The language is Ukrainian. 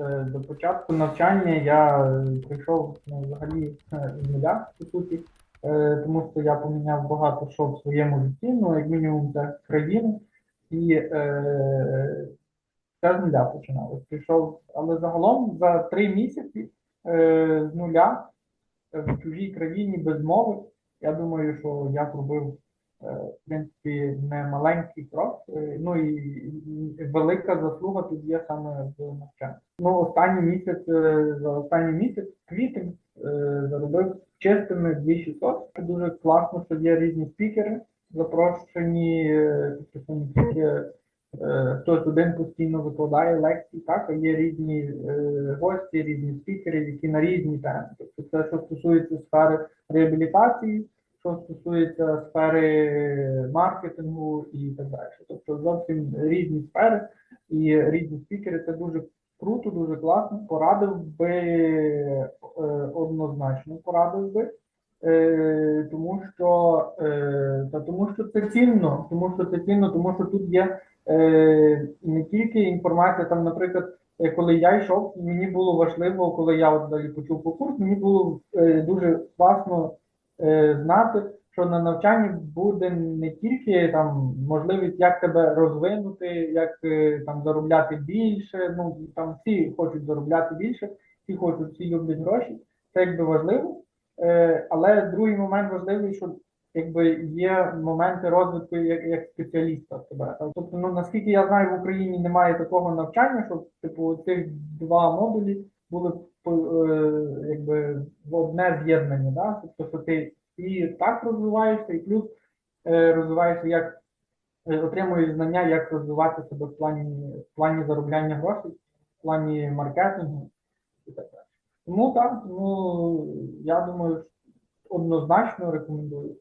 Е, До початку навчання я прийшов ну, взагалі е, з нуля, по суті, е, тому що я поміняв багато що в своєму житті, ну, як мінімум, це країну. І е, все з нуля починалось. Прийшов, але загалом за три місяці е, з нуля в чужій країні без мови, я думаю, що я пробив е, в принципі не маленький крок. Е, Ну і велика заслуга тут є саме в навчанні. Ну, останній місяць, е, за останній місяць, квітень, е, заробив чистими 2600. Це дуже класно, що є різні спікери, запрошені, е, тобто тільки е, хтось один постійно викладає лекції, так, а є різні е, гості, різні спікери, які на різні теми. Тобто це, що стосується сфери реабілітації, що стосується сфери маркетингу і так далі. Тобто зовсім різні сфери і різні спікери. Це дуже круто, дуже класно. Порадив би е, однозначно порадив би. Е, тому що е, та тому що це цінно, тому що це цінно, тому що тут є е, не тільки інформація, там, наприклад, коли я йшов, мені було важливо, коли я от далі почув по курс, мені було е, дуже класно знати, що на навчанні буде не тільки там можливість, як тебе розвинути, як е, там заробляти більше. Ну там всі хочуть заробляти більше, всі хочуть, всі люблять гроші. Це якби важливо. Е, але другий момент важливий, що якби є моменти розвитку як, як спеціаліста тебе. Тобто, ну наскільки я знаю, в Україні немає такого навчання, щоб типу цих два модулі були е, в одне з'єднання, да? тобто, ти і так розвиваєшся, і плюс е, розвиваєшся як е, отримуєш знання, як розвивати себе в плані в плані заробляння грошей, в плані маркетингу і так далі. Тому так, ну я думаю, однозначно рекомендую.